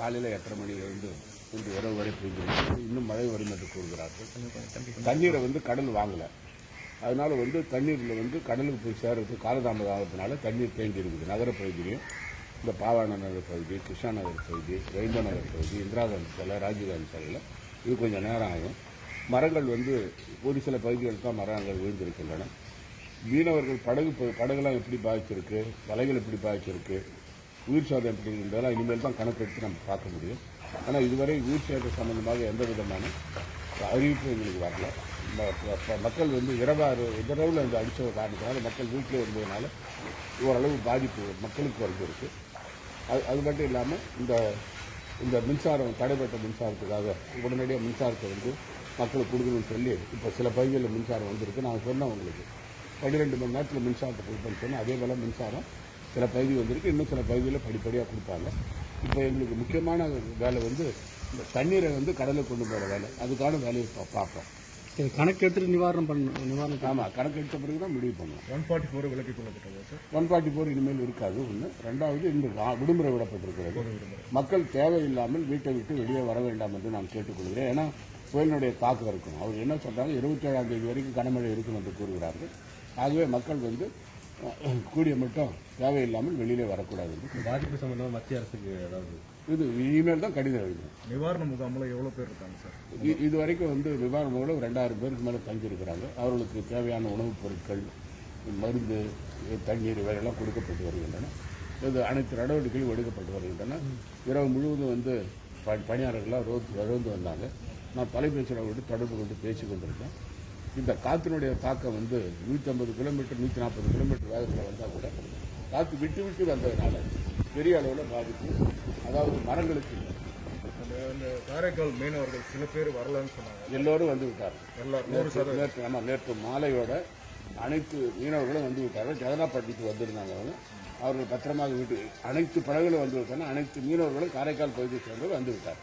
காலையில் எட்டரை மணியிலிருந்து இன்று இரவு வரை பெய்திருக்கிறது. இன்னும் மழை வரும் என்று கூறுகிறார்கள். தண்ணீரை வந்து கடல் வாங்கலை. அதனால வந்து தண்ணீரில் வந்து கடலுக்கு போய் சேர்றது காலதாமதம் ஆகிறதுனால தண்ணீர் தேங்கி இருக்குது நகர பகுதியிலையும் இந்த பாவாண நகர் பகுதி கிருஷ்ணா நகர் பகுதி ரெயின்போ நகர் பகுதி இந்திரா காந்தி சாலை ராஜீவ்காந்தி சாலையில் இது கொஞ்சம் நேரம் ஆகும். மரங்கள் வந்து ஒரு சில பகுதிகளில் தான் மரங்கள் விழுந்திருக்கின்றன. மீனவர்கள் படகு படகுலாம் எப்படி பாதிச்சிருக்கு வலைகள் எப்படி பாதிச்சிருக்கு உயிர் சேதம் எப்படி இனிமேல் தான் கணக்கெடுத்து நம்ம பார்க்க முடியும். ஆனால் இதுவரை உயிர் சேதம் சம்பந்தமாக எந்த விதமான அறிவிப்பு எங்களுக்கு வரல. மக்கள் வந்து இரவாறு இரவில் அந்த அடித்த காரணத்தினால மக்கள் வீட்டிலே இருந்ததுனால ஓரளவு பாதிப்பு மக்களுக்கு வந்து இருக்குது அது அது மட்டும் இல்லாமல் இந்த இந்த மின்சாரம் தடைப்பட்ட மின்சாரத்துக்காக உடனடியாக மின்சாரத்தை வந்து மக்களுக்கு கொடுக்கணும்னு சொல்லி இப்போ சில பகுதிகளில் மின்சாரம் வந்திருக்கு. நான் சொன்னேன் உங்களுக்கு. பன்னிரெண்டு மணி நேரத்தில் மின்சாரத்தை கொடுப்பேன்னு சொன்னால் அதே போல் மின்சாரம் சில பகுதி வந்திருக்கு இன்னும் சில பகுதியில் படிப்படியாக கொடுப்பாங்க. இப்போ எங்களுக்கு முக்கியமான வேலை வந்து இந்த தண்ணீரை வந்து கடலுக்கு கொண்டு போகிற வேலை. அதுக்கான வேலையை பா- பார்ப்போம். இது கணக்கு எடுத்துட்டு நிவாரணம் பண்ணணும் நிவாரணம் ஆமாம் கணக்கு எடுத்த பிறகு தான் முடிவு பண்ணுவோம். ஒன் ஃபார்ட்டி ஃபோர் விலக்கிக் கொள்ளப்பட்டதா சார். ஒன் ஃபார்ட்டி ஃபோர் இனிமேல் இருக்காது ஒன்று ரெண்டாவது இன்று விடுமுறை விடப்பட்டிருக்கிறது. மக்கள் தேவையில்லாமல் வீட்டை விட்டு வெளியே வர வேண்டாம் என்று நான் கேட்டுக்கொள்கிறேன். ஏன்னா புயலினுடைய தாக்கம் இருக்கும் அவர் என்ன சொல்றாங்க இருபத்தி ஏழாம் தேதி வரைக்கும் கனமழை இருக்கும் என்று கூறுகிறார்கள். ஆகவே மக்கள் வந்து கூடிய மட்டும் தேவையில்லாமல் வெளியிலே வரக்கூடாது பாதிப்பு சம்பந்தமாக மத்திய அரசுக்கு ஏதாவது? இது இனிமேல் தான் கடிதம் எழுதணும். நிவாரண முகாமில் எவ்வளோ பேர் இருக்காங்க சார்? இது வரைக்கும் வந்து விமானங்களோட ஒரு ரெண்டாயிரம் பேருக்கு மேலே தங்கியிருக்கிறாங்க. அவர்களுக்கு தேவையான உணவுப் பொருட்கள் மருந்து தண்ணீர் இவையெல்லாம் கொடுக்கப்பட்டு வருகின்றன. இது அனைத்து நடவடிக்கைகளும் எடுக்கப்பட்டு வருகின்றன. இரவு முழுவதும் வந்து ப- பணியாளர்களாக ரோந்து வந்தாங்க. நான் தொலைபேசியில் விட்டு தொடர்பு கொண்டு பேசி கொண்டிருக்கேன். இந்த காற்றினுடைய தாக்கம் வந்து நூற்றி ஐம்பது கிலோமீட்டர் நூற்றி நாற்பது கிலோமீட்டர் வேகத்தில் வந்தால் கூட காற்று விட்டு விட்டு வந்ததுனால பெரிய அளவில் பாதிப்பு. அதாவது மரங்களுக்கு இல்லை. காரைக்கால் மீனவர்கள் சில பேர் வரலன்னு சொன்னாங்க. எல்லோரும் வந்து நூறு நேற்று ஆமாம் நேற்று மாலையோட அனைத்து மீனவர்களும் வந்து விட்டார்கள். ஜெகதாப்பட்டிக்கு வந்திருந்தாங்க அவங்க. அவர்கள் பத்திரமாக வீட்டு அனைத்து படகுகளும் வந்து விட்டாங்க அனைத்து மீனவர்களும் காரைக்கால் பகுதியை சேர்ந்தவர்கள் வந்து விட்டார்